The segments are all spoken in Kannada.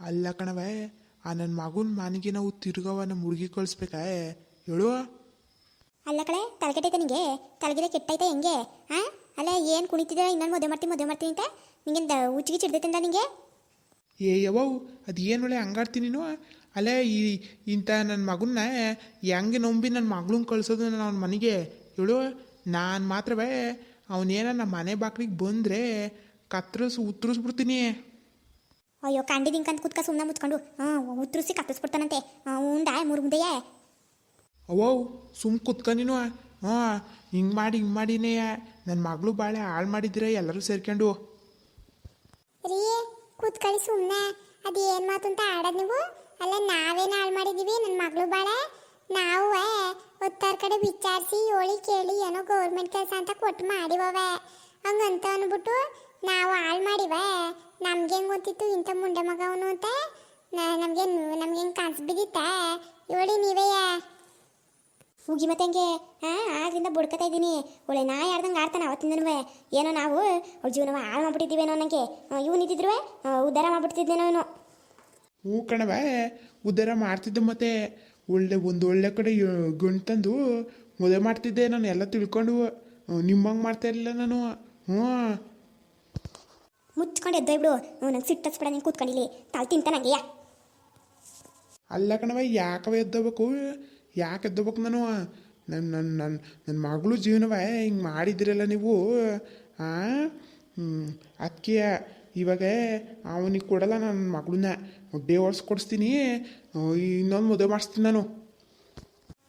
ಅಲ್ಲ ಕಣವೇ ಆ ನನ್ನ ಮಗನ ಮನೆಗೆ ನಾವು ತಿರುಗವನ್ನ ಹುಡುಗಿ ಕಳಿಸ್ಬೇಕಾ ಹೇಳುವ ಅಲ್ಲ ಕಳೆ ತಲೆಕೆಟ್ಟೈತೆ ನಿಂಗೆ? ತಲೆಗಿರೆ ಕೆಟ್ಟೈತೆ ಹೆಂಗೆ? ಹಾಂ ಅಲ್ಲ ಏನು ಕುಣಿತಿದ್ದೀರ? ಇನ್ನೊಂದು ಮದುವೆ ಮಾಡ್ತೀನಿ ಮದುವೆ ಮಾಡ್ತೀನಿ ಅಂತ? ನಿಂಗೆ ಉಚ್ಚಿಗೆ ಚಿಡ್ದೈತೆ ನಿಂಗೆ? ಏ ಯವ್ವವು ಅದು ಏನು ಒಳ್ಳೆ ಹಂಗಾಡ್ತೀನಿ ನೀನು? ಅಲ್ಲೇ ಈ ಇಂಥ ನನ್ನ ಮಗನ್ನ ಹೆಂಗೆ ನಂಬಿ ನನ್ನ ಮಗಳನ್ನ ಕಳ್ಸೋದು ನಾನು ಅವ್ನ ಮನೆಗೆ? ಹೇಳು. ನಾನು ಮಾತ್ರವೇ ಅವನೇನ ನಮ್ಮ ಮನೆ ಬಾಕ್ಲಿಗೆ ಬಂದರೆ ಕತ್ರಿಸಿ ಉತ್ತರಿಸ್ಬಿಡ್ತೀನಿ. ಅಯ್ಯೋ ಕಂಡಿದಿಂಕಂತ ಕುತ್ಕ ಸುಮ್ಮನೆ ಮುಚ್ಕೊಂಡು ಹಾಂ ಉತ್ತರಿಸಿ ಕತ್ತಿಸ್ಬಿಡ್ತಾನಂತೆ ಉಂಡ ಮೂರು ಮುಂದೆಯ. ಅವ್ವ ಸುಮ್ ಕುತ್ಕ ನೀನು. ಹಾಂ ಹಿಂಗೆ ಮಾಡಿ ಹಿಂಗೆ ಮಾಡಿನೇ. ನನ್ನ ಮಗಳು ಬಾಳೆ ಹಾಳು ಮಾಡಿದ್ರೆ ಎಲ್ಲರೂ ಸೇರ್ಕೊಂಡು. ರೀ ಕುತ್ಕಳಿ ಸುಮ್ಮನೆ ಅದು ಏನು ಮಾತು ಅಂತ ಆಡೋದು ನೀವು? ಅಲ್ಲ ನಾವೇನು ಹಾಳು ಮಾಡಿದ್ದೀವಿ ನನ್ನ ಮಗಳು ಬಾಳೆ? ನಾವು ಒತ್ತಾರ ಕಡೆ ವಿಚಾರಿಸಿ ಹೇಳಿ ಕೇಳಿ ಏನೋ ಗೌರ್ಮೆಂಟ್ ಕೆಲಸ ಅಂತ ಕೊಟ್ಟು ಮಾಡಿವವೆ. ಹಂಗಂತ ಅಂದ್ಬಿಟ್ಟು ನಾವು ಹಾಳು ಮಾಡಿವ. ನಮ್ಗೆ ಹೆಂಗೆ ಗೊತ್ತಿತ್ತು ಇಂಥ ಮುಂಡೆ ಮಗ ಅವನು ಅಂತ? ನಮಗೆ ನಮ್ಗೆ ಹೆಂಗೆ ಕಾಣಿಸ್ ಬಿದ್ದಿತ್ತ? ಹೇಳಿ ನೀವೇ ಹೋಗಿ ಮತ್ತೆ ಹೆಂಗೆ? ಹಾಂ ಆಗ್ಲಿಂದ ಬುಡ್ಕತಾ ಇದ್ದೀನಿ. ಒಳ್ಳೆ ನಾ ಯಾರ್ದಂಗೆ ಆಡ್ತಾನೆ ಅವತ್ತಿಂದನೂ. ಏನೋ ನಾವು ಅವ್ಳ ಜೀವನ ಹಾಳು ಮಾಡ್ಬಿಟ್ಟಿದ್ದೀವೇನೋ ನನಗೆ ಇವ್ ಇದ್ದಿದ್ರು ಉದ್ಧಾರ ಮಾಡ್ಬಿಡ್ತಿದ್ದೇನೋ ಇವನು. ಹ್ಞೂ ಕಣವ ಉದ್ಧಾರ ಮಾಡ್ತಿದ್ದೆ ಮತ್ತೆ ಒಳ್ಳೆ ಒಂದು ಒಳ್ಳೆ ಕಡೆ ಗಂಡು ತಂದು ಮದುವೆ ಮಾಡ್ತಿದ್ದೆ ನಾನು ಎಲ್ಲ ತಿಳ್ಕೊಂಡು. ನಿಮ್ಮಂಗೆ ಮಾಡ್ತಾ ಇರಲಿಲ್ಲ ನಾನು. ಹ್ಞೂ. ಮುಚ್ಕೊಂಡು ಎದ್ದೋಯ್ ಬಿಡು. ನಂಗೆ ಸಿಟ್ಟಸ್ಬಿಡ ನೀನು ಕೂತ್ಕೊಂಡಿಲ್ಲಿ. ತಾಳು ತಿಂತ ಅಲ್ಲ ಕಣವ ಯಾಕವ ಎದ್ದಬೇಕು? ಯಾಕೆ ಎದ್ದಬೇಕು ನಾನು? ನನ್ನ ನನ್ನ ನನ್ನ ನನ್ನ ಮಗಳು ಜೀವನವ ಹಿಂಗೆ ಮಾಡಿದಿರಲ್ಲ ನೀವು? ಅದಕ್ಕೆ ಇವಾಗ ಅವನಿಗೆ ಕೊಡಲ್ಲ ನನ್ನ ಮಗಳನ್ನ. ಡೇವರ್ಸ್ ಕೊಡಿಸ್ತೀನಿ. ಇನ್ನೊಂದು ಮದುವೆ ಮಾಡಿಸ್ತೀನಿ ನಾನು.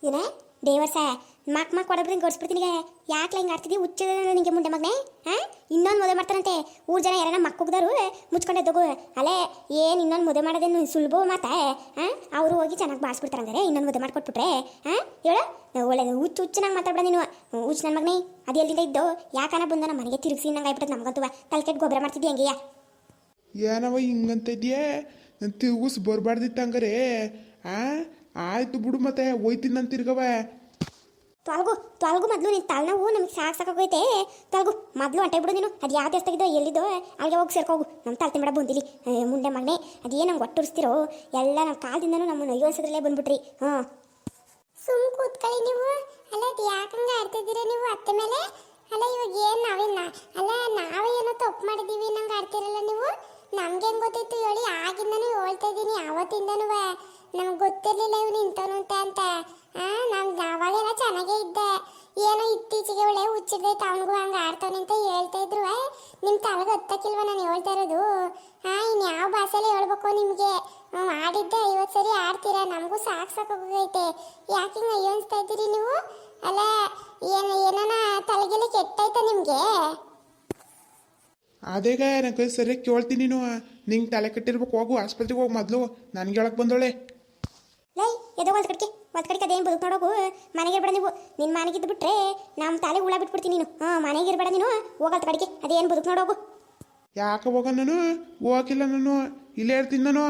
ಏನೇ? ದೇವರ್ಸ ಮಕ್ ಮಕ್ ಹೊಡೆದ್ರೆ ಗೊಡ್ಸ್ಬಿಡ್ತೀನಿ ಯಾಕೆ ಹಿಂಗೆ ಆಡ್ತಿದ್ದಿ? ಹುಚ್ಚದ ನಿಂಗೆ ಮುಂಡೆ ಮಗನೇ? ಹಾಂ? ಇನ್ನೊಂದು ಮದುವೆ ಮಾಡ್ತಾರಂತೆ ಊರು ಜನ ಯಾರನ್ನ ಮಕ್ಕ ಹೋಗ್ದಾರು ಮುಚ್ಕೊಂಡೆ ತಗೋ ಅಲ್ಲೇ, ಏನು ಇನ್ನೊಂದು ಮದುವೆ ಮಾಡೋದೇನು ಸುಲಭ ಮಾತಾ? ಹಾಂ? ಅವರು ಹೋಗಿ ಚೆನ್ನಾಗಿ ಬಾರಿಸ್ಬಿಡ್ತಾರೆ ಹಂಗಾರೆ. ಇನ್ನೊಂದು ಮದುವೆ ಮಾಡ್ಕೊಟ್ಬಿಟ್ರೆ, ಹಾಂ? ಹೇಳು. ಒಳ್ಳೆ ಹುಚ್ಚು ಹುಚ್ಚನಾಗ ಮಾತಾಡ್ಬೇಡ ನೀನು. ಹುಚ್ಚು ನನ್ನ ಮಗನೇ. ಅದು ಎಲ್ಲಿಂದ ಇದ್ದು. ಯಾಕನ ಬಂದ ನಮ್ಮ ಮನೆಗೆ ತಿರುಗಿಸಿ ನಂಗೆ ಆಗ್ಬಿಟ್ಟು ನಮಗಂತೂ ತಲೆ ಕೆಟ್ಟು ಗೊಬ್ಬರ ಮಾಡ್ತಿದ್ದಿ ಹಂಗೆಯಾ ಏನವ ಹಿಂಗಂತ ಇದೆಯೇ? ತಿರುಗಿಸ್ ಬರಬಾರ್ದಿತ್ತು ಆ? ಆಯ್ತು ಬಿಡು ಮತ್ತೆ, ಹೋಯ್ತೀನಿ ನಾನು ತಿರ್ಗವ. ತೊಲಗು ತೊಲಗು ಮೊದಲು ನಿನ್ನ ತಲೆನೋವು ನಮಗೆ ಸಾಕು ಸಾಕಾಗೋಯ್ತೆ. ತೊಲಗು ಮೊದಲು ಹೊಂಟೆ ಬಿಡು ನೀನು. ಅದು ಯಾವ ದೇವಸ್ಥಾಗಿದ್ದೋ ಎಲ್ಲಿದ್ದೋ ಅಲ್ಲಿಗೆ ಹೋಗಿ ಸೇರ್ಕೋಗು ನಮ್ಮ ತಲೆ ತಿಂಬೇಡ ಬಂದಿಲಿ. ಮುಂಡೆ ಮಗನೇ ಅದೇನು ನಂಗೆ ಒಟ್ಟುರಿಸ್ತಿರೋ? ಎಲ್ಲ ನಮ್ಮ ಕಾಲದಿಂದನೂ ನಮ್ಮನ್ನು ಅಯ್ಯೋಸದ್ರಲ್ಲೇ ಬಂದ್ಬಿಟ್ರಿ. ಹಾಂ. ಸುಮ್ ಕೂತ್ಕೊಳ್ಳಿ ನೀವು. ಅಲ್ಲ, ಅದು ಯಾಕಂಗೆ ಆಡ್ತಿದ್ದೀರಾ ನೀವು ಅತ್ತೆ ಮೇಲೆ? ಅಲ್ಲ, ಇವಾಗ ಏನು ನಾವೇನ ಅಲ್ಲ, ನಾವೇ ಏನೋ ತಪ್ಪು ಮಾಡಿದ್ದೀವಿ ನಂಗೆ ಆಡ್ತಿರಲ್ಲ ನೀವು? ನಮ್ಗೆ ಹೆಂಗೆ ಗೊತ್ತಿತ್ತು ಹೇಳಿ, ಆಗಿಂದನೂ ಹೇಳ್ತಾ ಇದ್ದೀನಿ ಅವತ್ತಿಂದನೂ ನಮ್ಗೆ ಗೊತ್ತಿರಲಿಲ್ಲ ಇವ್ನು ಇಂಥವನು ಅಂತ ಅಂತ. ನಮ್ಗೆ ಅವಾಗೆಲ್ಲ ಚೆನ್ನಾಗೇ ಇದ್ದೆ. ಏನೋ ಇತ್ತೀಚೆಗೆ ಒಳ್ಳೆ ಹುಚ್ಚಿಡ್ದೈತೆ ಅವನಿಗೂ ಹಂಗೆ ಆಡ್ತಾನೆ ಅಂತ ಹೇಳ್ತಾ ಇದ್ರು. ನಿಮ್ಮ ತಲೆಗೆ ಹತ್ತಕ್ಕಿಲ್ವ ನಾನು ಹೇಳ್ತಾ ಇರೋದು? ಹಾಂ ಇನ್ನು ಯಾವ ಭಾಷೆಯಲ್ಲಿ ಹೇಳ್ಬೇಕು ನಿಮಗೆ? ಆಡಿದ್ದೆ, ಐವತ್ತು ಸರಿ ಆಡ್ತೀರಾ? ನಮಗೂ ಸಾಕು ಸಾಕಾಗೈತೆ ಯಾಕೆ ಹಿಂಗೆ ಅಯ್ಯೋ ಇದ್ದೀರಿ ನೀವು? ಅಲ್ಲ, ಏನು, ಏನಾನ ತಲೆಗೆಲ್ಲ ಕೆಟ್ಟೈತೆ ನಿಮಗೆ? ಅದೇಗ ನನಗೆ ಸರಿಯಾಗಿ ಕೇಳ್ತೀನಿ ನೀನು. ನಿಂಗೆ ತಲೆ ಕಟ್ಟಿರ್ಬೇಕು, ಹೋಗು. ಆಸ್ಪತ್ರೆಗೆ ಹೋಗಿ ಮೊದಲು. ನನಗೆ ಹೇಳಕ್ಕೆ ಬಂದೋಳೆ. ಲೈ ಎದೋ ಒಂದು ಕಡೆಗೆ ಒಂದು ಕಡೆಗೆ ಅದೇನು ಬದುಕು ನೋಡೋಗು ಮನೆಗೆ ಇರಬೇಡ ನೀವು. ನಿನ್ನ ಮನೆಗೆ ಬಿಟ್ರೆ ನಮ್ಮ ತಲೆ ಹುಳ ಬಿಟ್ಬಿಡ್ತೀನಿ ನೀನು. ಹಾಂ ಮನೆಗೆ ಇರಬೇಡ ನೀನು. ಹೋಗಲ್ತ ಕಡೆಗೆ ಅದೇನು ಬದುಕು ನೋಡೋಗು ಯಾಕೆ ಹೋಗ ನಾನು? ಹೋಗಿಲ್ಲ ನಾನು. ಇಲ್ಲೇ ಇರ್ತೀನಿ ನಾನು.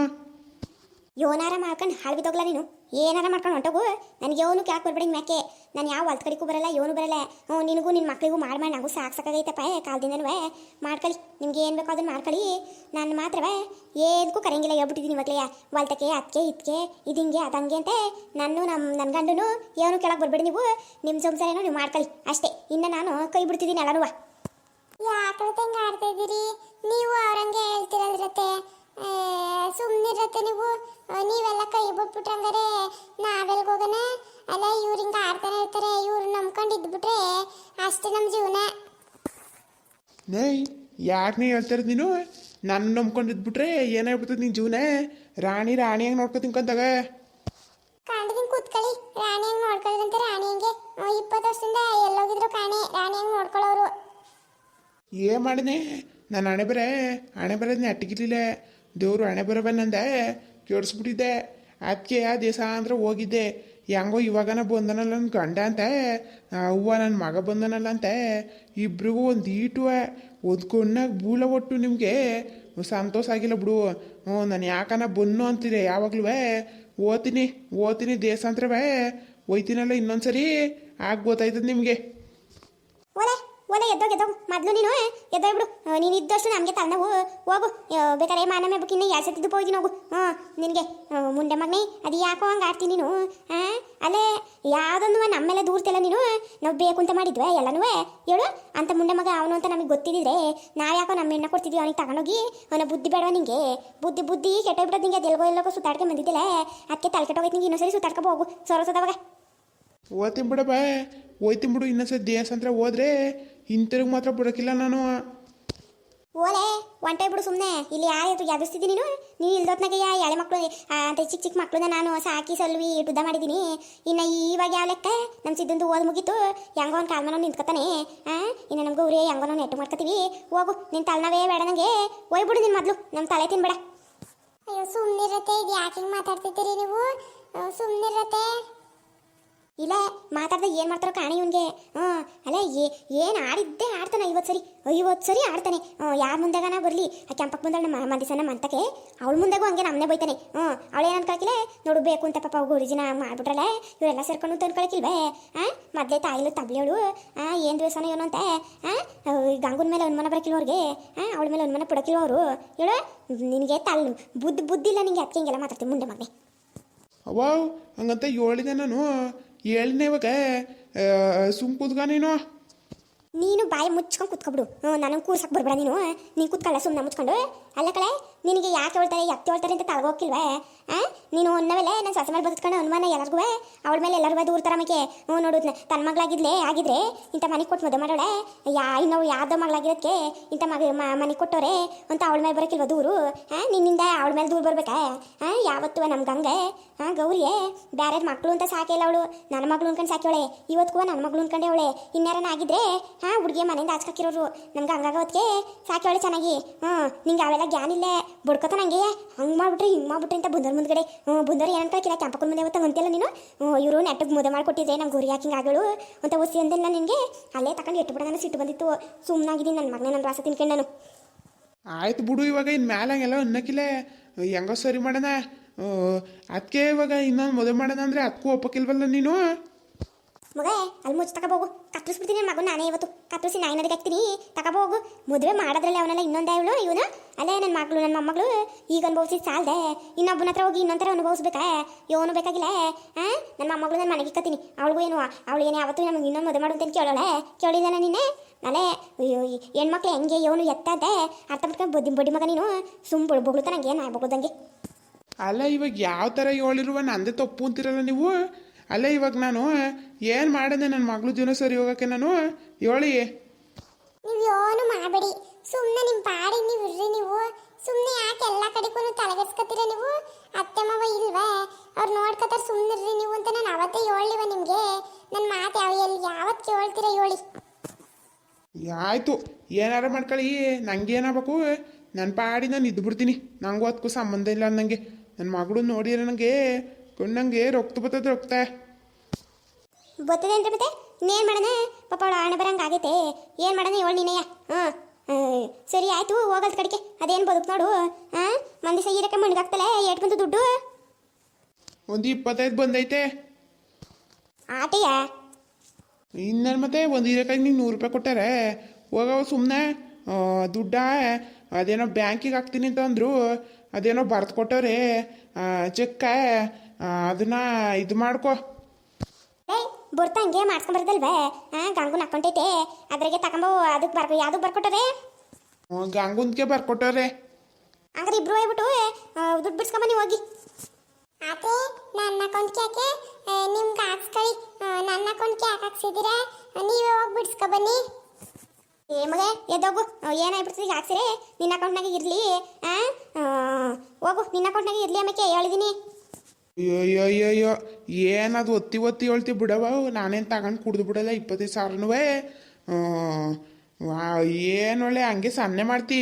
ಯೋನಾರ ಮಾಡ್ಕೊಂಡು ಹಾಳು ಬಿದ್ದೋಗ್ಲ ನೀನು. ಏನಾರ ಮಾಡ್ಕೊಂಡು ಹೊಂಟೋಗು. ನನಗೆ ಯೋನು ಯಾಕೆ ಬರ್ಬೇಡಿ ಮ್ಯಾಕೆ. ನಾನು ಯಾವ ಹೊಲ್ದ ಕಡೆಗೂ ಬರಲ್ಲ ಯೋನು ಬರಲ್ಲ. ಹ್ಞೂ, ನಿನಗೂ ನಿನ್ನ ಮಕ್ಕಳಿಗೂ ಮಾಡಿ ಮಾಡಿ ನನಗೂ ಸಾಕು ಸಾಕಾಗೈತಪ್ಪ ಕಾಲದಿಂದನೂ ಮಾಡ್ಕೊಳ್ಳಿ ನಿಮ್ಗೆ ಏನು ಬೇಕೋ ಅದನ್ನು ಮಾಡ್ಕೊಳ್ಳಿ ನಾನು ಮಾತ್ರವೇ ಏನಕ್ಕೂ ಕರೆಂಗಿಲ್ಲ ಹೇಳ್ಬಿಟ್ಟಿದ್ದೀನಿ ಮಕ್ಕಳಿಗೆ ಹೊಲ್ತಕ್ಕೆ ಅದಕ್ಕೆ ಇದಕ್ಕೆ ಇದಿಂಗೆ ಅದಂಗೆ ಅಂತೆ. ನಾನು ನಮ್ಮ ನನ್ನ ಗಂಡನು ಏನು ಕೆಳಗೆ ಬರ್ಬೇಡಿ ನೀವು. ನಿಮ್ಮ ಸಂಸಾರ ಏನೋ ನೀವು ಮಾಡ್ಕೊಳ್ಳಿ ಅಷ್ಟೇ. ಇನ್ನು ನಾನು ಕೈ ಬಿಡ್ತಿದ್ದೀನಿ ಎಲ್ಲರೂ. ಯಾಕೆ ಹೆಂಗೆ ಆಡ್ತಾ ಇದ್ದೀರಿ? ನೀವು ಅವ್ರಂಗೆ ಹೇಳ್ತಿರಲ್ರತ್ತೆ. ಸುಮ್ಮನಿರತ್ತೆ ನೀವು. ನೀವೆಲ್ಲ ಕೈ ಬಿಟ್ಬಿಟ್ರೆ ಹಂಗಾರೆ ನಾವೆಲ್ಗೆ ಹೋಗೋಣ? ಅಲ್ಲ ಇವ್ರು ಹಿಂಗೆ ಆಡ್ತಾನೆ ಇರ್ತಾರೆ ಇವ್ರು ನಂಬ್ಕೊಂಡು ಇದ್ಬಿಟ್ರೆ ಅಷ್ಟೇ ನಮ್ಮ ಜೀವನ. ನೈ ಯಾಕೆ ನೀ ಹೇಳ್ತಾರ ನೀನು? ನನ್ನ ನಂಬ್ಕೊಂಡಿದ್ಬಿಟ್ರೆ ಏನಾಗ್ಬಿಡ್ತದೆ ನಿನ್ನ ಜೀವನ? ರಾಣಿ ರಾಣಿಯಾಗಿ ನೋಡ್ಕೊತೀನಿ ಕಂತಾಗ ಕಾಂಡದಿಂದ ಕೂತ್ಕೊಳ್ಳಿ. ರಾಣಿ ಹಂಗೆ ನೋಡ್ಕೊಳ್ಳೋದಂತೆ ರಾಣಿ ಹಂಗೆ. ಇಪ್ಪತ್ತು ವರ್ಷದಿಂದ ಎಲ್ಲೋಗಿದ್ರು ಕಾಣಿ. ರಾಣಿ ಹಂಗೆ ನೋಡ್ಕೊಳ್ಳೋರು ಏ ಮಾಡಿದೆ ನಾನು ಹಣೆ ಬರ ಹಣೆ ಬರೋದನ್ನ ಅಟ್ಟಿಗಿರ್ಲಿಲ್ಲ ದೇವರು ಹಣೆ ಬರೋ ಬಂದಂದೆ ಕೆಡಿಸ್ಬಿಟ್ಟಿದ್ದೆ ಅದಕ್ಕೆ ಆ ದಿವಸ ಅಂದ್ರೆ ಹೋಗಿದ್ದೆ ಹೆಂಗೋ ಇವಾಗನ ಬಂದನಲ್ಲ ನನ್ನ ಗಂಡ ಅಂತ. ಅವ್ವ ನನ್ನ ಮಗ ಬಂದನಲ್ಲ ಅಂತ. ಇಬ್ರಿಗೂ ಒಂದು ಈಟು ಒಂದು ಕಣ್ಣಾಗ ಒಟ್ಟು ನಿಮಗೆ. ಸಂತೋಷ ಆಗಿಲ್ಲ ಬಿಡು. ಹ್ಞೂ, ನಾನು ಯಾಕನ ಬನ್ನು ಅಂತಿದೆ ಯಾವಾಗಲೂ ಓದ್ತೀನಿ ಓದ್ತೀನಿ ದೇಶಾಂತರವೇ ಒಯ್ತೀನಲ್ಲ ಇನ್ನೊಂದ್ಸರಿ. ಆಗ ಗೊತ್ತಾಯ್ತದ ನಿಮಗೆ. ಒಲೆ ಎದ್ದೋಗ ಎದ್ದೋಗಿ ಮೊದಲು ನೀನು ಎದ್ದೋಗ್ಬಿಡು ನೀನು ಇದ್ದಷ್ಟು ನಮಗೆ ತಲೆನೋವು ಹೋಗು. ಬೇಕಾದ್ರೆ ಮಾನಮೆ ಬುಕ್ ಇನ್ನು ಎರಡು ಸತಿದ್ದು ಹೋಗಿ ಹೋಗು ಹಾಂ ನಿನಗೆ ಮುಂಡೆ ಮಗನೇ, ಅದು ಯಾಕೋ ಹಂಗೆ ಆಡ್ತೀನಿ ನೀನು ಹಾಂ ಅಲ್ಲೇ, ಯಾವುದೊಂದು ನಮ್ಮ ಮೇಲೆ ದೂರ್ತಿಲ್ಲ ನೀನು, ನಾವು ಬೇಕು ಅಂತ ಮಾಡಿದ್ವೆ, ಎಲ್ಲನೂ ಹೇಳು. ಅಂತ ಮುಂಡೆ ಮಗ ಅವನು ಅಂತ ನಮಗೆ ಗೊತ್ತಿದ್ದಿದ್ರೆ, ನಾವು ಯಾಕೋ ನಮ್ಮ ಹೆಣ್ಣ ಕೊಡ್ತಿದ್ವಿ, ಅವನಿಗೆ ತಗೊಂಡೋಗಿ, ಅವನ ಬುದ್ಧಿ ಬೇಡವ ನಿಂಗೆ? ಬುದ್ಧಿ ಬುದ್ಧಿ ಕೆಟ್ಟೋಗ್ಬಿಡೋದು ನಿಂಗೆ ಅದು ಎಲ್ಗೋ ಎಲ್ಲೋಗೋ ಸುತ್ತಾಡ್ಕೊಂಡು ಬಂದಿದ್ದಿಲ್ಲ ಅದಕ್ಕೆ ತಲೆ ಕೆಟ್ಟೋಗೈತೆ ನಿಂಗೆ, ಇನ್ನೊಂದ್ಸರಿ ಸುತ್ತಾಡ್ಕೊ ಹೋಗು ಸೊರಸದವಾಗ ಓದ್ತೀನಿ ಬಾ. ಹೋಯ್ತೀನಿ ಬಿಡು ಇನ್ನೊಂದ್ಸತಿ ದೇವಸ್ಥಾನ ಹೋದ್ರೆ ಹಿಂತಿರುಗಿ ಮಾತ್ರ ಬಿಡೋಕ್ಕಿಲ್ಲ ನಾನು. ಓಲೆ ಒಂಟೆ ಬಿಡು ಸುಮ್ಮನೆ ಇಲ್ಲಿ ಯಾರು ಎದುರಿಸ್ತಿದ್ದಿ ನೀನು? ನೀನು ಇಲ್ದೊತ್ನಾಗ ಯಾ ಎಳೆ ಮಕ್ಕಳು ಅಂತ ಚಿಕ್ಕ ಚಿಕ್ಕ ಮಕ್ಕಳನ್ನ ನಾನು ಸಾಕಿ ಸಲ್ವಿ ಉದ್ದ ಮಾಡಿದ್ದೀನಿ. ಇನ್ನು ಇವಾಗ ಯಾವ ಲೆಕ್ಕ? ನಮ್ಮ ಸಿದ್ದಂದು ಓದ್ ಮುಗೀತು. ಹೆಂಗೋ ಒಂದು ಕಾಲ್ಮನ ನಿಂತ್ಕೊತಾನೆ. ಹಾಂ ಇನ್ನು ನಮ್ಗೆ ಉರಿ ಹೆಂಗೋ ನಾವು ನೆಟ್ಟು ಮಾಡ್ಕೊತೀವಿ. ಹೋಗು ನಿನ್ನ ತಲೆನವೇ ಬೇಡ ನನಗೆ ಹೋಯ್ಬಿಡು ನಿನ್ನ ಮೊದಲು. ನಮ್ಮ ತಲೆ ತಿನ್ಬೇಡ. ಅಯ್ಯೋ ಸುಮ್ಮನಿರತ್ತೆ ಇದು ಯಾಕೆ ಹಿಂಗೆ ಮಾತಾಡ್ತಿದ್ದೀರಿ ನೀವು? ಸುಮ್ಮನಿರತ್ತೆ ಇಲ್ಲ, ಮಾತಾಡ್ದೆ ಏನು ಮಾಡ್ತಾರೋ ಕಾಣಿ ಇವನಿಗೆ. ಹ್ಞೂ, ಅಲ್ಲ ಏನು ಆಡಿದ್ದೆ ಆಡ್ತಾನೆ ಐವತ್ತು ಸರಿ. ಐವತ್ತು ಸರಿ ಆಡ್ತಾನೆ. ಯಾರ ಮುಂದೆಗಾನ ಬರಲಿ? ಆ ಕೆಂಪಕ್ಕೆ ಬಂದಳ ನಮ್ಮ ಮಂದಿಸನ ಮಂತಕ್ಕೆ. ಅವಳ ಮುಂದೆಗೂ ಹಂಗೆ ನಮ್ಮನೆ ಬೈತಾನೆ. ಹ್ಞೂ, ಅವಳು ಏನು ಅನ್ಕೊಳಕಿಲ್ಲ, ನೋಡು ಬೇಕು ಅಂತ ಪಾಪ ಗುರುಜಿನ ಮಾಡ್ಬಿಟ್ರಲ್ಲ, ಇವರೆಲ್ಲ ಸೇರ್ಕೊಂಡು ಅಂತ ಅನ್ಕೊಳಕಿಲ್ವೇ? ಹಾಂ ಮೊದಲೇ ತಾಯಿಲು ತಬ್ಲಿಯವಳು ಹಾಂ ಏನು ದಿವಸನ ಏನು ಅಂತ. ಹಾಂ ಗಂಗನ ಮೇಲೆ ಅನುಮಾನ ಬರಕಿಲ್ಲ ಅವ್ರಿಗೆ. ಹಾಂ ಅವಳ ಮೇಲೆ ಅನುಮಾನ ಪಡಕಿಲ್ವ ಅವರು. ಹೇಳು, ನಿನಗೆ ತಲ್ ಬುದ್ಧಿ ಬುದ್ಧಿ ಇಲ್ಲ ನಿಂಗೆ ಅದಕ್ಕೆ ಹಿಂಗೆಲ್ಲ ಮಾತಾಡ್ತೀನಿ ಮುಂದೆ ಮಗನೇ ಅವಾವ್, ಹಂಗಂತ ಹೇಳಿದೆ ನಾನು ಹೇಳಿದೆ ಇವಾಗ ಸುಮ್ ಕೂತ್ಕ ನೀನು. ನೀನು ಬಾಯಿ ಮುಚ್ಕೊಂಡು ಕುತ್ಕೊಬಿಡು ನನಗೆ ಕೂರ್ಸಕ್ಕೆ ಬರ್ಬೇಡ ನೀನು. ನೀನು ಕುತ್ಕೊಳ್ಳ ಸುಮ್ಮನೆ ಮುಚ್ಕೊಂಡು. ಅಲ್ಲ ಕಳೆ, ನಿನಗೆ ಯಾಕೆ ಹೇಳ್ತಾರೆ ಯಾಕೆ ಹೇಳ್ತಾರೆ ಅಂತ ತಳಗೋಕಿಲ್ವೇ? ಹಾಂ ನೀನು ಅನ್ನವೆಲ್ಲ ನನ್ನ ಸೊಸೆ ಮೇಲೆ ಬದುಕೊಂಡು ಅನುಮಾನ ಎಲ್ಲರಿಗೂ ಅವಳ ಮೇಲೆ ಎಲ್ಲರಿಗೂ ದೂರ ತರಮಕ್ಕೆ ಹ್ಞೂ ನೋಡು ತನ್ನ ಮಗಳಾಗಿದ್ಲೇ, ಆಗಿದ್ರೆ ಇಂಥ ಮನೆ ಕೊಟ್ಟು ಮದುವೆ ಮಾಡೋಳೆ? ಯಾ, ಇನ್ನು ಯಾವ್ದೋ ಮಗಳಾಗಿರೋದಕ್ಕೆ ಇಂಥ ಮಗ ಮನೆ ಕೊಟ್ಟೋರೆ ಅಂತ ಅವಳ ಮೇಲೆ ಬರೋಕ್ಕಿಲ್ವ ದೂರು? ಹಾಂ ನಿನ್ನಿಂದ ಅವಳ ಮೇಲೆ ದೂರ ಬರ್ಬೇಕಾ? ಹಾಂ ಯಾವತ್ತೂ ನಮ್ಮ ಗಂಗೆ ಹಾಂ ಗೌರಿಯೇ ಬೇರೆ ಮಕ್ಕಳು ಅಂತ ಸಾಕಿಲ್ಲ ಅವಳು. ನನ್ನ ಮಗಳು ಅನ್ಕೊಂಡು ಸಾಕ್ಯವಳೆ. ಇವತ್ತು ನನ್ನ ಮಗಳು ಅನ್ಕೊಂಡೆ ಅವಳೆ. ಇನ್ಯಾರನ ಆಗಿದ್ರೆ ಹಾಂ ಹುಡುಗಿ ಮನೆಯಿಂದ ಆಚ್ಕಾಕಿರೋರು ನಮ್ಗೆ ಹಂಗಾಗೋದಕ್ಕೆ ಸಾಕ್ಯವಳೆ ಚೆನ್ನಾಗಿ. ಹ್ಞೂ, ನಿಂಗೆ ಅವೆಲ್ಲ ಜ್ಞಾನ ಇಲ್ಲೇ ಬಡ್ಕೋತ ನಂಗೆ ಹಂಗೆ ಮಾಡ್ಬಿಟ್ರಿ, ಹಿಂಗೆ ಮಾಡ್ಬಿಟ್ರಿ ಅಂತ ಬುಂದರ್ ಮುಂದ್ಗಡೆ. ಹ್ಞೂ ಏನಂತ ಕಿರಾ ಕೆಂಪಕ್ಕನ ಮುಂದೆ ಮತ್ತೆ ಅಂತಿಲ್ಲ ನೀನು? ಇವರು ನೆಟ್ಟಗೆ ಮುದ್ದೆ ಮಾಡಿಕೊಟ್ಟಿದ್ದೆ ನಮ್ಮ ಗುರಿ ಹಾಕಿಂಗ್ ಆಗಳು ಅಂತ ಒಸಿ ಅಂದಿಲ್ಲ ನಿನಗೆ? ಅಲ್ಲೇ ತಕೊಂಡು ಎಟ್ಟು ನನಗೆ ಸಿಟ್ಟು ಬಂದಿತ್ತು. ಸುಮ್ಮನಾಗಿದ್ದೀನಿ ನನ್ನ ಮಗನೇ ನನ್ನ ರಾಸ ತಿನ್ಕೊಂಡು ನಾನು. ಆಯ್ತು ಬಿಡು ಇವಾಗ ಇನ್ನು ಮ್ಯಾಲೆ ಹಂಗೆಲ್ಲ ಅನ್ನಕ್ಕಿಲ್ಲ. ಹೆಂಗೋ ಸರಿ ಮಾಡೋಣ. ಅದಕ್ಕೆ ಇವಾಗ ಇನ್ನೊಂದು ಮದುವೆ ಮಾಡೋಣ ಅಂದರೆ ಅದಕ್ಕೂ ಒಪ್ಪಕ್ಕಿಲ್ವಲ್ಲ ನೀನು? ಮಗ, ಅಲ್ಲಿ ಮುಚ್ಚಿ ತಗೋಬೋಗು ಕತ್ತರಿಸ್ಬಿಡ್ತೀನಿ ಮಗು ನಾನೇ ಇವತ್ತು. ಕತ್ತರಿಸಿ ನಾಯಿ ನದಿಗೆ ಹಾಕ್ತೀನಿ. ತಗೋಬೋಗು ಮದುವೆ ಮಾಡೋದ್ರಲ್ಲಿ ಅವನೆಲ್ಲ ಇನ್ನೊಂದೇ ಇವಳು ಇವನು? ಅಲ್ಲೇ ನನ್ನ ಮಗಳು ನನ್ನ ಮೊಮ್ಮಗಳು. ಈಗ ಅನುಭವಿಸಿ ಸಾಲದೆ. ಇನ್ನೊಬ್ಬನ ಹತ್ರ ಹೋಗಿ ಇನ್ನೊಂಥರ ಅನುಭವಿಸ್ಬೇಕಾ? ಇವನು ಬೇಕಾಗಿಲ್ಲ? ಹಾಂ ನನ್ನ ಮೊಮ್ಮಗಳು ನನ್ನ ಮನೆಗೆ ಇಕ್ಕತ್ತೀನಿ ಅವಳಿಗೂ ಏನು? ಅವಳು ಏನು ಯಾವತ್ತೂ ನಮಗೆ ಇನ್ನೊಂದು ಮದುವೆ ಮಾಡು ಅಂತ ಕೇಳೋಳೆ? ಕೇಳಿದ್ದಾನೆ ನಿನ್ನೆ? ಅಲ್ಲೇ ಹೆಣ್ಮಕ್ಳು ಹೆಂಗೆ ಇವನು ಎತ್ತದೆ? ಅರ್ಥ ಮಾಡ್ಕೊಂಡು ಬುದ್ಧಿ ಬಡ್ಡಿ ಮಗ ನೀನು. ಸುಮ್ ಬೊಗಳುತ್ತ ನಂಗೆ ಏನು ಆಗ್ಬೋದಂಗೆ ಅಲ್ಲ, ಇವಾಗ ಯಾವ ಥರ ಹೇಳಿರುವ ನಂದೇ ತಪ್ಪು ಅಂತಿರಲ್ಲ ನೀವು? ಅಲ್ಲ, ಇವಾಗ ನಾನು ಏನು ಮಾಡಿದೆ ನನ್ನ ಮಗಳು ಜೀವನ ಸರಿ ಹೋಗೋಕೆ ನಾನು? ಹೇಳಿ ನೀವು ಏನು ಮಾಡಬೇಡಿ. ಸುಮ್ಮನೆ ನಿಮ್ಮ ಪಾಡಿ ನೀವು ಇರ್ರಿ ನೀವು. ಸುಮ್ಮನೆ ಯಾಕೆ ಎಲ್ಲ ಕಡೆಗೂ ತಲೆಗೆಸ್ಕೊತೀರ ನೀವು? ಅತ್ತೆ ಮಾವ ಇಲ್ವಾ? ಅವ್ರು ನೋಡ್ಕೊತಾರೆ ಸುಮ್ಮನಿರ್ರಿ ನೀವು ಅಂತ ನಾನು ಅವತ್ತೇ ಹೇಳಿವ ನಿಮಗೆ. ನನ್ನ ಮಾತು ಯಾವ ಎಲ್ಲಿ ಯಾವತ್ತು ಕೇಳ್ತೀರ ಹೇಳಿ ಆಯಿತು. ಏನಾರ ಮಾಡ್ಕೊಳ್ಳಿ. ನಂಗೆ ಏನಾಗಬೇಕು? ನನ್ನ ಪಾಡಿ ನಾನು ಇದ್ಬಿಡ್ತೀನಿ ನಂಗೂ ಅದಕ್ಕೂ ಸಂಬಂಧ ಇಲ್ಲ ನನಗೆ ನನ್ನ ಮಗಳು ನೋಡಿದ್ರೆ ನನಗೆ ಕಣ್ಣಂಗೆ ರೊಕ್ತ ಬರ್ತದೆ ರೊಕ್ತ. ಬರ್ತದೆ ಅಂದ್ರೆ ಮತ್ತೆ? ಇನ್ನೇನು ಮಾಡೋಣ ಪಾಪ ಅವಳು ಹಣ ಬರಂಗೆ ಆಗೈತೆ. ಏನು ಮಾಡೋಣ ಇವಳು ನೀನೆಯ ಹಾಂ. ಸರಿ ಆಯಿತು ಹೋಗಲ್ದ ಕಡೆಗೆ. ಅದೇನು ಬದುಕು ನೋಡು. ಹಾಂ ಮಂದಿ ಸೈರಕ್ಕೆ ಮಣ್ಗಾಗ್ತಲೆ ಏಟ್ ಬಂತು ದುಡ್ಡು? ಒಂದು ಇಪ್ಪತ್ತೈದು ಬಂದೈತೆ. ಆಟೆಯ? ಇನ್ನೇನು ಮತ್ತೆ ಒಂದು ಹೀರೆಕಾಯಿ ನೀವು ನೂರು ರೂಪಾಯಿ ಕೊಟ್ಟಾರೆ ಹೋಗವ ಸುಮ್ಮನೆ ದುಡ್ಡ? ಅದೇನೋ ಬ್ಯಾಂಕಿಗೆ ಹಾಕ್ತೀನಿ ಅಂತ ಅಂದರು. ಅದೇನೋ ಬರ್ದು ಕೊಟ್ಟವ್ರೆ. ಚೆಕ್ಕ? ಅದನ್ನ ಇದು ಮಾಡ್ಕೊ. ಬರ್ತಾ ಹಂಗೆ ಮಾಡ್ಸ್ಕೊಂಬರ್ದಲ್ವೇ ಹಾಂ ಗಂಗುನ್ ಅಕೌಂಟ್ ಐತೆ ಅದ್ರಾಗೆ ತಗೊಂಬೋ ಅದಕ್ಕೆ ಬರ್ಕೊ ಯಾವ್ದಕ್ಕೆ ಬರ್ಕೊಟ್ಟರೆ ಗಂಗುಂದ್ಗೆ ಬರ್ಕೊಟ್ಟವ್ರೆ. ಹಂಗಾರೆ ಇಬ್ರು ಹೋಗ್ಬಿಟ್ಟು ದುಡ್ಡು ಬಿಡ್ಸ್ಕೊಂಬನ್ನಿ ಹೋಗಿ. ಆದ್ರೆ ನನ್ನ ಅಕೌಂಟ್ಗೆ ಯಾಕೆ? ನಿಮ್ಗೆ ಹಾಕ್ಸ್ಕೊಳ್ಳಿ ನನ್ನ ಅಕೌಂಟ್ಗೆ ಯಾಕೆ ಹಾಕ್ಸಿದ್ದೀರಾ ನೀವೇ ಹೋಗಿ ಬಿಡ್ಸ್ಕೊ ಬನ್ನಿ. ಏ ಮಗ ಎದ್ದೋಗು. ಏನಾಗ್ಬಿಡ್ತದೆ ಈಗ ಹಾಕ್ಸಿರೆ? ನಿನ್ನ ಅಕೌಂಟ್ನಾಗ ಇರಲಿ. ಹಾಂ ಹೋಗು ನಿನ್ನ ಅಕೌಂಟ್ನಾಗ ಇರಲಿ ಆಮೇಲೆ ಹೇಳಿದ್ದೀನಿ ಅಯ್ಯೋ ಅಯ್ಯೋ ಅಯ್ಯೋ ಏನದು ಒತ್ತಿ ಒತ್ತಿ ಹೇಳ್ತಿ ಬಿಡವ ನಾನೇನು ತಗೊಂಡು ಕುಡ್ದು ಬಿಡಲ್ಲ, ಇಪ್ಪತ್ತೈದು ಸಾವಿರನೂ ಏನು ಒಳ್ಳೆ, ಹಂಗೆ ಸನ್ನೆ ಮಾಡ್ತಿ.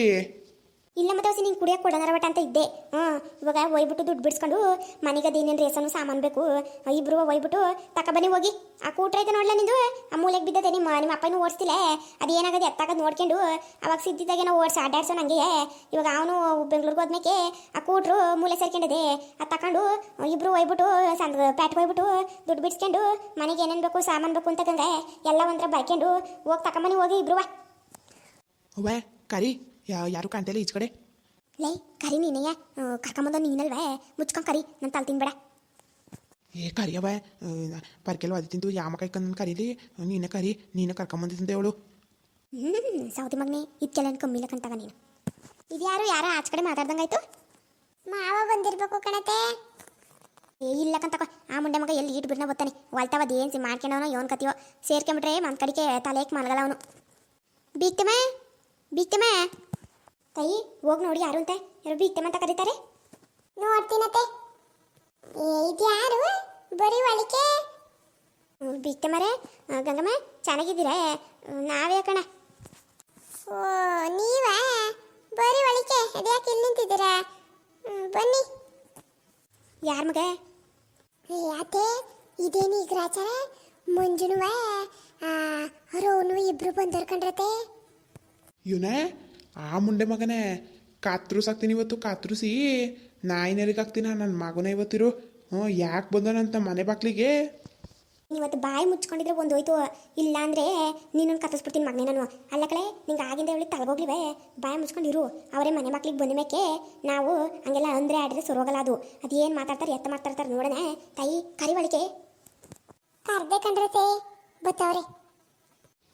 ಇಲ್ಲ ಮತ್ತೆ ಹೊಸಿ ನಿಂಗೆ ಕುಡಿಯೋಕೆ ಕೊಡೋಣ ಬಟ್ ಅಂತ ಇದ್ದೆ. ಹ್ಞೂ, ಇವಾಗ ಒಯ್ಬಿಟ್ಟು ದುಡ್ಡು ಬಿಡಿಸ್ಕೊಂಡು ಮನೆಗೆ ಅದೇನೇನು ರೇಸನು ಸಾಮಾನು ಬೇಕು. ಇಬ್ರು ಒಯ್ಬಿಟ್ಟು ತಗೊಬನ್ನಿ ಹೋಗಿ. ಆ ಕೂಟ್ರೈತೆ ನೋಡ್ಲ ನಿಂದು? ಆ ಮೂಲೆಗೆ ಬಿದ್ದದೆ ನಿಮ್ಮ ನಿಮ್ಮ ಅಪ್ಪನೂ ಓಡಿಸ್ತಿಲ್ಲ ಅದು ಏನಾಗದೆ ಎತ್ತಾಗದು ನೋಡ್ಕೊಂಡು ಅವಾಗ ಸಿದ್ದಿದ್ದಾಗೇನೋ ಓಡಿಸಿ ಅಡ್ಡಾಡ್ಸೋ ನಂಗೆ. ಇವಾಗ ಅವನು ಬೆಂಗಳೂರಿಗೆ ಹೋದ್ಮೇಕೆ ಆ ಕೂಟ್ರು ಮೂಲೆ ಸೇರ್ಕೊಂಡಿದೆ. ಅದು ತಕೊಂಡು ಇಬ್ರು ಒಯ್ಬಿಟ್ಟು ಸಂದ ಪ್ಯಾಟ್ಗೆ ಒಯ್ಬಿಟ್ಟು ದುಡ್ಡು ಬಿಡಿಸ್ಕೊಂಡು ಮನೆಗೆ ಏನೇನು ಬೇಕು ಸಾಮಾನು ಬೇಕು ಅಂತ ಎಲ್ಲ ಒಂಥರ ಬೈಕೊಂಡು ಹೋಗಿ ತಗೊಂಬನ್ನಿ ಹೋಗಿ ಇಬ್ರು ವಾ. ಕರಿ. ಯಾ ಯಾರು ಕಾಣ್ತಿಲ್ಲ ಈಚ ಕಡೆ? ಲೈ ಕರಿ ನೀನೆಯ ಕರ್ಕೊಂಬಂದ ನೀನಲ್ವೇ? ಮುಚ್ಕೊಂಡು ಕರಿ ನನ್ನ ತಲೆ ತಿನ್ಬೇಡ. ಏ ಕರಿಯವ ಪರ್ಕೆಲ್ ತಿಂತು ತಿಂದು ಯಾಮ ಕೈಕಂದು ಕರೀಲಿ? ನೀನೇ ಕರಿ ನೀನೇ ಕರ್ಕೊಂಬಂದಿದ್ದೆ ಅವಳು. ಹ್ಞೂ ಸೌತಿ ಮಗನೇ ಇದಕ್ಕೆಲ್ಲ ಕಮ್ಮಿ ಇಲ್ಲ ಕಂತಾಗ ನೀನು. ಇದ್ಯಾರು ಯಾರ ಆಚೆ ಕಡೆ ಮಾತಾಡ್ದಂಗಾಯ್ತು? ಮಾವ ಬಂದಿರ್ಬೇಕು ಕಣತೆ. ಏ ಇಲ್ಲ ಕಂತಕ ಆ ಮುಂಡೆ ಮಗ ಎಲ್ಲಿ ಇಟ್ಟು ಬಿಡ್ನ ಬರ್ತಾನೆ ಒಲ್ತಾವ ಅದೇನು ಮಾಡ್ಕೊಂಡವನೋ ಯೋನ್ ಕತಿಯೋ ಸೇರ್ಕೊಂಬಿಟ್ರೆ ಮನ್ ಕಡಿಕೆ ತಲೆಗೆ ಮಲಗಲ್ಲ ಅವನು. ಬೀಕ್ತಮೆ ಬೀಗ್ತಮೆ. ತಾಯಿ ಹೋಗಿ ನೋಡಿ ಯಾರು ಅಂತ. ಯಾರು ಇತ್ತೆ ಅಂತ ಕರೀತಾರೆ? ನೋಡ್ತೀನತೆ ಏ ಇದ್ಯಾರು ಬರೀ ಒಳಿಕೆ ಮರೆ. ಗಂಗಮ್ಮ, ಚೆನ್ನಾಗಿದ್ದೀರಾ? ನಾವೇ ಕಣ. ಓ, ನೀವಾ? ಬರೀ ಒಳಿಕೆ ಅದ್ಯಾಕೆ ಇಲ್ಲಿ ನಿಂತಿದ್ದೀರಾ? ಬನ್ನಿ. ಯಾರ ಮಗ? ಅತ್ತೆ, ಇದೇನು ಈಗ ಗ್ರಾಚಾರ ಮಂಜುನುವ ರೋನು ಇಬ್ರು ಬಂದರ್ ಕಣ್ರತೆ ಇವನೇ? ಆ ಮುಂಡೆ ಮಗನೇ ಕಾತ್ರುಸಾಕ್ತೀನಿ ಇವತ್ತು ಕಾತ್ರುಸಿ ನಾಯಿನರಿಗೆ ಹಾಕ್ತೀನ ನನ್ನ ಮಗನ ಇವತ್ತಿರು ಹ್ಞೂ ಯಾಕೆ ಬಂದನಂತ ಮನೆ ಬಾಕ್ಲಿಗೆ ಇವತ್ತು ಬಾಯಿ ಮುಚ್ಕೊಂಡಿದ್ರೆ ಒಂದು ಹೋಯ್ತು ಇಲ್ಲ ಅಂದ್ರೆ ನೀನು ಕತ್ತಿಸ್ಬಿಡ್ತೀನಿ ಮಗನೇ ನಾನು. ಅಲ್ಲ ಕಳೆ ನಿಂಗೆ ಆಗಿಂದ ಹೇಳಿ ತಲೆಗೋಗ್ಲಿವೆ ಬಾಯಿ ಮುಚ್ಕೊಂಡಿರು ಅವರೇ ಮನೆ ಮಕ್ಳಿಗೆ ಬಂದ ಮೇಕೆ ನಾವು ಹಂಗೆಲ್ಲ ಅಂದ್ರೆ ಆಡಿದ್ರೆ ಸರೋಗಲ್ಲ ಅದು. ಏನು ಮಾತಾಡ್ತಾರೆ ಎತ್ತ ಮಾತಾಡ್ತಾರೆ ನೋಡೋಣ. ತಾಯಿ ಕರಿವಳಿಕೆ. ಕರ್ದೆ ಕಣ್ರತೆ ಬತ್ತವ್ರೆ.